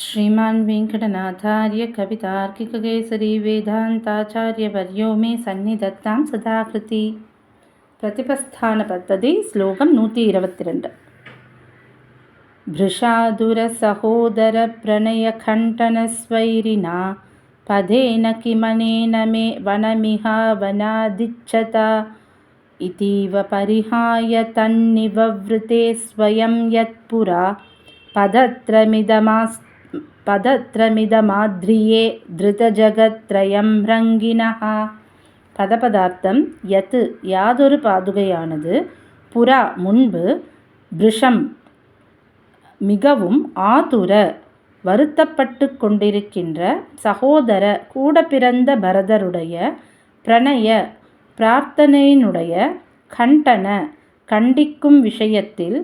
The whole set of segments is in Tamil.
श्रीमान् वेङ्कटनाथार्य कवितार्किककेसरी वेदान्ताचार्यवर्यो मे सन्निधत्तां सदाकृति। प्रतिपस्थानपद्धति श्लोकं नूति इरवत्तिरण्ड् भृशादुरसहोदरप्रणयखण्टनस्वैरिणा पदेन किमनेन मे वनमिहा वनादिच्छता इतीव परिहाय तन्निववृते स्वयं यत्पुरा पदत्रमिदमास् பதத்ரமிதமாத்ரியே திருதஜகத்ரயம் ரங்கினஹா பதபதார்த்தம் யத்து யாதொரு பாதுகையானது புறா முன்பு பிருஷம் மிகவும் ஆதுர வருத்தப்பட்டு கொண்டிருக்கின்ற சகோதர கூட பிறந்த பரதருடைய பிரணய பிரார்த்தனையினுடைய கண்டன கண்டிக்கும் விஷயத்தில்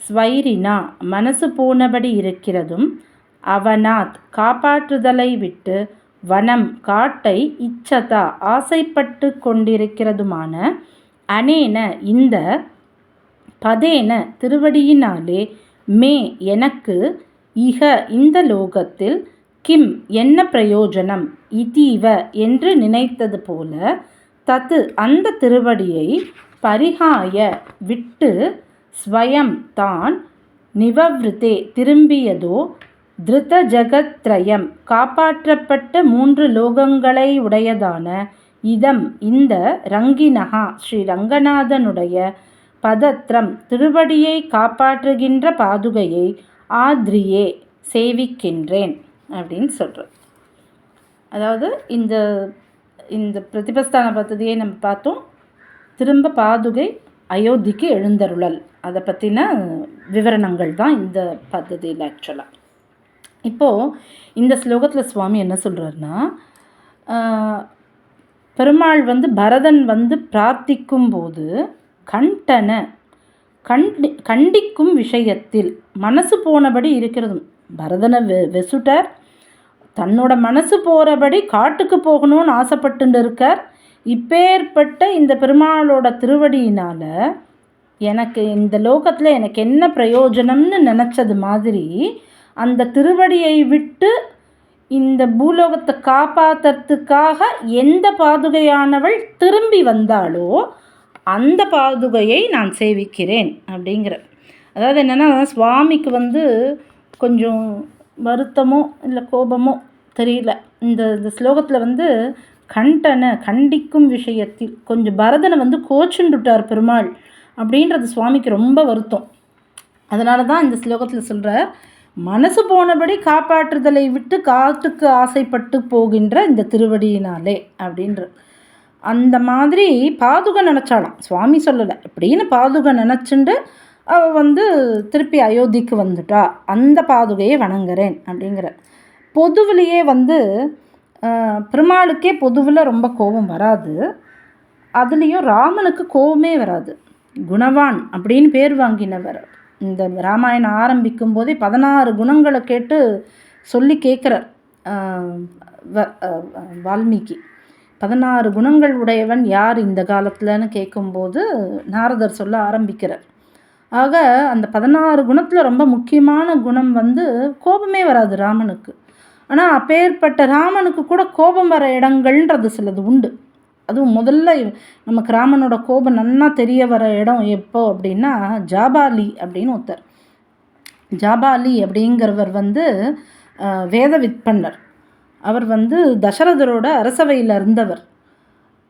ஸ்வைரினா மனசு போனபடி இருக்கிறதும் அவனாத் காப்பாற்றுதலை விட்டு வனம் காட்டை இச்சதா ஆசைப்பட்டு கொண்டிருக்கிறதுமான அனேன இந்த பதேன திருவடியினாலே மே எனக்கு இக இந்த லோகத்தில் கிம் என்ன பிரயோஜனம் இதீவ என்று நினைத்தது போல தத்து அந்த திருவடியை பரிகாய விட்டு ஸ்வயம் தான் நிவவ்ருதே திரும்பியதோ திருத்த ஜகத்ரயம் காப்பாற்றப்பட்ட மூன்று லோகங்களை உடையதான இதம் இந்த ரங்கினகா ஸ்ரீ ரங்கநாதனுடைய பதத்திரம் திருவடியை காப்பாற்றுகின்ற பாதுகையை ஆத்ரியே சேவிக்கின்றேன் அப்படின்னு சொல்கிறது அதாவது இந்த இந்த பிரதிபஸ்தான பத்ததியை நம்ம பார்த்தோம். திரும்ப பாதுகை அயோத்திக்கு எழுந்தருளல். அதை பற்றின விவரணங்கள் தான் இந்த பத்ததியில் ஆக்சுவலாக இப்போது இந்த ஸ்லோகத்தில் சுவாமி என்ன சொல்கிறாருன்னா பெருமாள் வந்து பரதன் வந்து பிரார்த்திக்கும் போது கண்டன கண்டி கண்டிக்கும் விஷயத்தில் மனசு போனபடி இருக்கிறதும். பரதனை வெ வெசுட்டர். தன்னோட மனசு போகிறபடி காட்டுக்கு போகணும்னு ஆசைப்பட்டு இருக்கார். இப்பேற்பட்ட இந்த பெருமாளோட திருவடியினால் எனக்கு இந்த லோகத்தில் எனக்கு என்ன பிரயோஜனம்னு நினச்சது மாதிரி அந்த திருவடியை விட்டு இந்த பூலோகத்தை காப்பாற்றுறதுக்காக எந்த பாதுகையானவள் திரும்பி வந்தாலோ அந்த பாதுகையை நான் சேவிக்கிறேன் அப்படிங்கிற அதாவது என்னென்னா சுவாமிக்கு வந்து கொஞ்சம் வருத்தமோ இல்லை கோபமோ தெரியல. இந்த இந்த ஸ்லோகத்தில் வந்து கண்டனை கண்டிக்கும் விஷயத்தில் கொஞ்சம் பரதனை வந்து கோச்சுண்டுட்டார் பெருமாள் அப்படின்றது சுவாமிக்கு ரொம்ப வருத்தம். அதனால தான் இந்த ஸ்லோகத்தில் சொல்கிறார் மனசு போனபடி காப்பாற்றுதலை விட்டு காட்டுக்கு ஆசைப்பட்டு போகின்ற இந்த திருவடியினாலே அப்படின்ற அந்த மாதிரி பாதுகை நினச்சாலாம் சுவாமி சொல்லலை. அப்படின்னு பாதுகை நினச்சிண்டு அவள் வந்து திருப்பி அயோத்திக்கு வந்துட்டா. அந்த பாதுகையை வணங்குறேன் அப்படிங்கிற. பொதுவிலேயே வந்து பெருமாளுக்கே பொதுவில் ரொம்ப கோபம் வராது. அதுலேயும் ராமனுக்கு கோபமே வராது. குணவான் அப்படின்னு பேர் வாங்கினவர். இந்த ராமாயணம் ஆரம்பிக்கும் போதே பதினாறு குணங்களை கேட்டு சொல்லி கேட்குறார் வால்மீகி. பதினாறு குணங்கள் உடையவன் யார் இந்த காலத்தில்னு கேட்கும்போது நாரதர் சொல்ல ஆரம்பிக்கிறார். ஆக அந்த பதினாறு குணத்தில் ரொம்ப முக்கியமான குணம் வந்து கோபமே வராது ராமனுக்கு. ஆனால் அப்பேற்பட்ட ராமனுக்கு கூட கோபம் வர இடங்கள்ன்றது சிலது உண்டு. அதுவும் முதல்ல நமக்கு ராமனோட கோபம் நன்னா தெரிய வர இடம் எப்போ அப்படின்னா ஜாபாலி அப்படின்னு ஒருத்தர். ஜாபாலி அப்படிங்கிறவர் வந்து வேத விற்பன்னர். அவர் வந்து தசரதரோட அரசவையில் இருந்தவர்.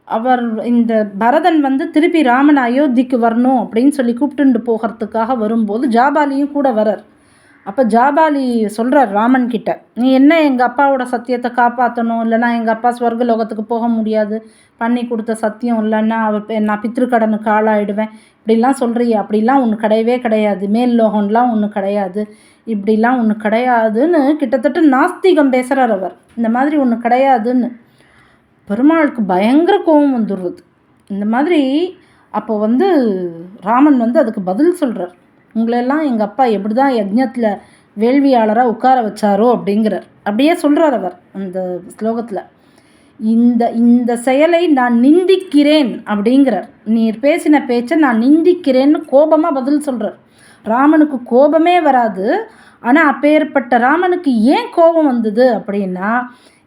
அவர் இந்த பரதன் வந்து திருப்பி ராமன் அயோத்திக்கு வரணும் அப்படின்னு சொல்லி கூப்பிட்டுண்டு போகிறதுக்காக வரும்போது ஜாபாலியும் கூட வரார் அப்போ ஜாபாலி சொல்கிறார் ராமன் கிட்ட நீ என்ன எங்கள் அப்பாவோட சத்தியத்தை காப்பாற்றணும் இல்லைனா எங்கள் அப்பா ஸ்வர்க லோகத்துக்கு போக முடியாது. பண்ணி கொடுத்த சத்தியம் இல்லைன்னா அவர் நான் பித்திருக்கடனுக்கு ஆளாயிடுவேன். இப்படிலாம் சொல்கிறிய அப்படிலாம் ஒன்று கிடையவே கிடையாது. மேல் லோகம்லாம் ஒன்று கிடையாது. இப்படிலாம் ஒன்று கிடையாதுன்னு கிட்டத்தட்ட நாஸ்திகம் பேசுகிறார் அவர். இந்த மாதிரி ஒன்று கிடையாதுன்னு. பெருமாளுக்கு பயங்கர கோபம் வந்துடுறது இந்த மாதிரி அப்போ வந்து ராமன் வந்து அதுக்கு பதில் சொல்கிறார் உங்களெல்லாம் எங்கள் அப்பா எப்படி தான் யஜ்ஞத்தில் வேள்வியாளராக உட்கார வச்சாரோ அப்படிங்கிறார். அப்படியே சொல்கிறார் அவர் அந்த ஸ்லோகத்தில். இந்த இந்த செயலை நான் நிந்திக்கிறேன் அப்படிங்கிறார். நீர் பேசின பேச்சை நான் நிந்திக்கிறேன்னு கோபமாக பதில் சொல்கிறார் ராமனுக்கு கோபமே வராது. ஆனால் அப்பேற்பட்ட ராமனுக்கு ஏன் கோபம் வந்தது அப்படின்னா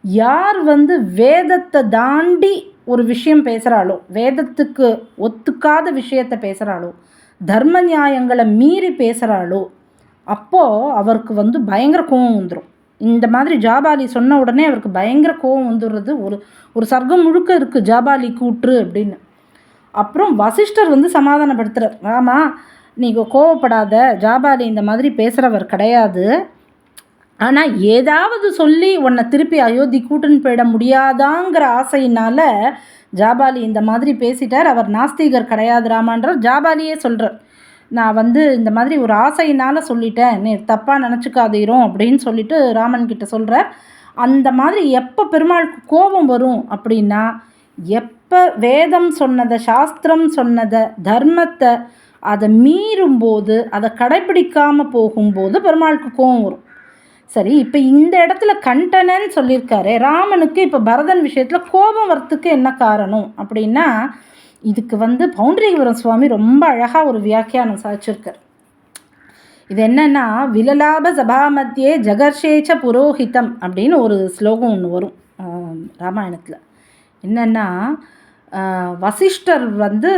யார் வந்து வேதத்தை தாண்டி ஒரு விஷயம் பேசுகிறாளோ வேதத்துக்கு ஒத்துக்காத விஷயத்தை பேசுகிறாளோ தர்ம நியாயங்களை மீறி பேசுகிறாளோ அப்போது அவருக்கு வந்து பயங்கர கோவம் வந்துடும் இந்த மாதிரி ஜாபாலி சொன்ன உடனே அவருக்கு பயங்கர கோவம் வந்துடுறது ஒரு ஒரு சர்க்கம் முழுக்க இருக்குது ஜாபாலி கூற்று அப்படின்னு. அப்புறம் வசிஷ்டர் வந்து சமாதானப்படுத்துகிறார் ஆமாம் நீங்கள் கோவப்படாத ஜாபாலி இந்த மாதிரி பேசுகிறவர் கிடையாது. ஆனால் ஏதாவது சொல்லி உன்னை திருப்பி அயோத்தி கூட்டுன்னு போயிட முடியாதாங்கிற ஆசையினால் ஜாபாலி இந்த மாதிரி பேசிட்டார். அவர் நாஸ்திகர் கிடையாது ராமான்றார். ஜாபாலியே சொல்கிறார் நான் வந்து இந்த மாதிரி ஒரு ஆசையினால் சொல்லிட்டேன். நீ தப்பாக நினச்சிக்காதீரும் அப்படின்னு சொல்லிட்டு ராமன் கிட்ட சொல்கிறார் அந்த மாதிரி எப்போ பெருமாளுக்கு கோபம் வரும் அப்படின்னா எப்போ வேதம் சொன்னதை சாஸ்திரம் சொன்னதை தர்மத்தை அதை மீறும்போது அதை கடைப்பிடிக்காமல் போகும்போது பெருமாளுக்கு கோபம் வரும். சரி இப்போ இந்த இடத்துல கண்டனன்னு சொல்லியிருக்காரு. ராமனுக்கு இப்போ பரதன் விஷயத்தில் கோபம் வரத்துக்கு என்ன காரணம் அப்படின்னா இதுக்கு வந்து பவுண்டரிவரம் சுவாமி ரொம்ப அழகாக ஒரு வியாக்கியானம் சாதிச்சிருக்கார். இது என்னென்னா விலலாப சபா மத்தியே ஜகர்ஷேச்ச புரோஹிதம் அப்படின்னு ஒரு ஸ்லோகம் ஒன்று வரும் ராமாயணத்தில். என்னென்னா வசிஷ்டர் வந்து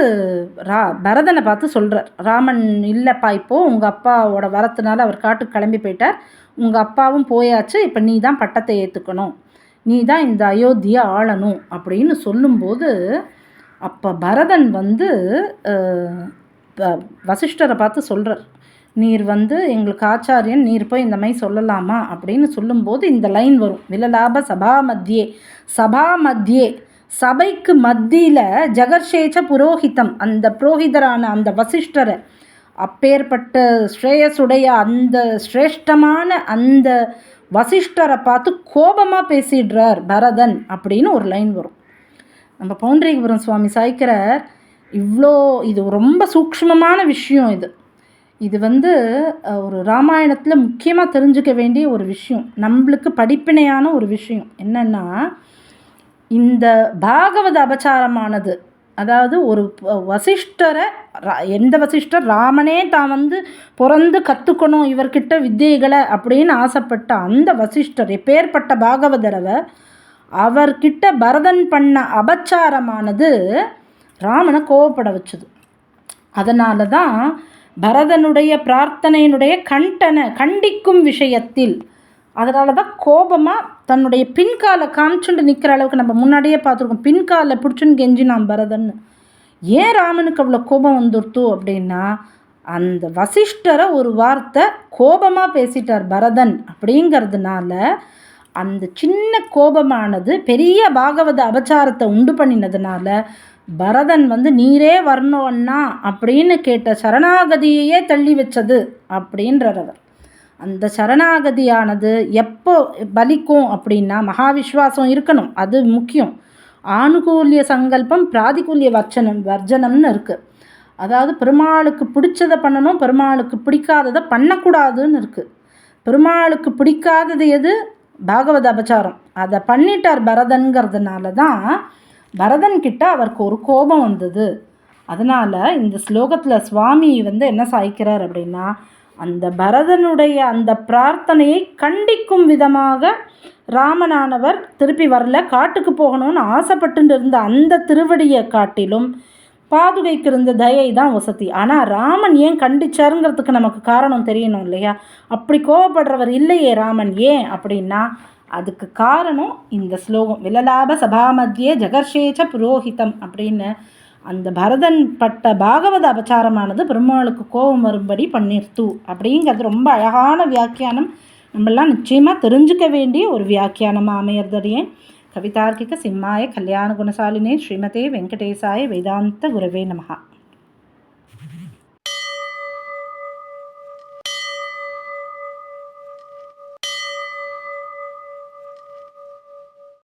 ரா பரதனை பார்த்து சொல்கிறார் ராமன் இல்லைப்பா இப்போது உங்கள் அப்பாவோட வரத்துனால அவர் காட்டுக்கு கிளம்பி போயிட்டார். உங்கள் அப்பாவும் போயாச்சு. இப்போ நீ தான் பட்டத்தை ஏற்றுக்கணும் நீ தான் இந்த அயோத்தியை ஆளணும். அப்படின்னு சொல்லும்போது அப்போ பரதன் வந்து வசிஷ்டரை பார்த்து சொல்கிறார் நீர் வந்து எங்களுக்கு ஆச்சாரியன். நீர் போய் இந்த மாதிரி சொல்லலாமா? அப்படின்னு சொல்லும்போது இந்த லைன் வரும். விலலாப சபா மத்தியே சபா மத்தியே சபைக்கு மத்தியில் ஜெகர்ஷேச்ச புரோஹிதம் அந்த புரோஹிதரான அந்த வசிஷ்டரை. அப்பேற்பட்ட ஸ்ரேயசுடைய அந்த சிரேஷ்டமான அந்த வசிஷ்டரை பார்த்து கோபமாக பேசிடுறார் பரதன் அப்படின்னு ஒரு லைன் வரும். நம்ம பவுண்டரிபுரம் சுவாமி சாய்க்கிறார் இவ்வளோ இது ரொம்ப சூக்ஷ்மமான விஷயம் இது. இது வந்து ஒரு ராமாயணத்தில் முக்கியமாக தெரிஞ்சுக்க வேண்டிய ஒரு விஷயம். நம்மளுக்கு படிப்பினையான ஒரு விஷயம். என்னென்னா இந்த பாகவத அபச்சாரமானது அதாவது ஒரு வசிஷ்டரை எந்த வசிஷ்டர் ராமனே தான் வந்து பிறந்து கற்றுக்கணும் இவர்கிட்ட வித்தியைகளை அப்படின்னு ஆசைப்பட்ட அந்த வசிஷ்டர் எப்பேற்பட்ட பாகவதரவை அவர்கிட்ட பரதன் பண்ண அபச்சாரமானது ராமனை கோவப்பட வச்சுது. அதனால தான் பரதனுடைய பிரார்த்தனையினுடைய கண்டனை கண்டிக்கும் விஷயத்தில் அதனால தான் கோபமாக தன்னுடைய பின்காலை காமிச்சுட்டு நிற்கிற அளவுக்கு நம்ம முன்னாடியே பார்த்துருக்கோம். பின்காலை பிடிச்சுன்னு கெஞ்சி நான் பரதன்னு. ஏன் ராமனுக்கு அவ்வளோ கோபம் வந்துடுத்து அப்படின்னா அந்த வசிஷ்டரை ஒரு வார்த்தை கோபமாக பேசிட்டார் பரதன் அப்படிங்கிறதுனால அந்த சின்ன கோபமானது பெரிய பாகவத அபச்சாரத்தை உண்டு பண்ணினதுனால பரதன் வந்து நீரே வரணும்னா அப்படின்னு கேட்ட சரணாகதியையே தள்ளி வச்சது அப்படின்றவர். அந்த சரணாகதியானது எப்போ பலிக்கும் அப்படின்னா மகாவிஸ்வாசம் இருக்கணும் அது முக்கியம். ஆணுகூல்ய சங்கல்பம் பிராதிகூல்ய வர்ச்சனம் வர்ஜனம்னு இருக்குது அதாவது பெருமாளுக்கு பிடிச்சதை பண்ணணும் பெருமாளுக்கு பிடிக்காததை பண்ணக்கூடாதுன்னு இருக்குது பெருமாளுக்கு பிடிக்காதது எது? பாகவத அபச்சாரம். அதை பண்ணிட்டார் பரதன்கிறதுனால தான் பரதன்கிட்ட அவருக்கு ஒரு கோபம் வந்தது. அதனால் இந்த ஸ்லோகத்தில் சுவாமி வந்து என்ன சாய்க்கிறார் அப்படின்னா அந்த பரதனுடைய அந்த பிரார்த்தனையை கண்டிக்கும் விதமாக ராமனானவர் திருப்பி வரல. காட்டுக்கு போகணும்னு ஆசைப்பட்டு இருந்த அந்த திருவடியை காட்டிலும் பாதுகைக்கு இருந்த தயை தான் வசதி. ஆனால் ராமன் ஏன் கண்டிச்சாருங்கிறதுக்கு நமக்கு காரணம் தெரியணும் இல்லையா? அப்படி கோவப்படுறவர் இல்லையே ராமன் ஏன் அப்படின்னா அதுக்கு காரணம் இந்த ஸ்லோகம். விலலாப சபாமத்தியே ஜெகர்ஷேச்ச புரோஹிதம் அப்படின்னு அந்த பரதன் பட்ட பாகவத அபச்சாரமானது பெருமாளுக்கு கோபம் வரும்படி பண்ணிருத்து. அப்படிங்கிறது ரொம்ப அழகான வியாக்கியானம். நம்மளாம் நிச்சயமாக தெரிஞ்சுக்க வேண்டிய ஒரு வியாக்கியானமாக அமையறதையே கவிதார்க்கிக சிம்மாய கல்யாண குணசாலினே ஸ்ரீமதே வெங்கடேசாய வேதாந்த குரவே நமகா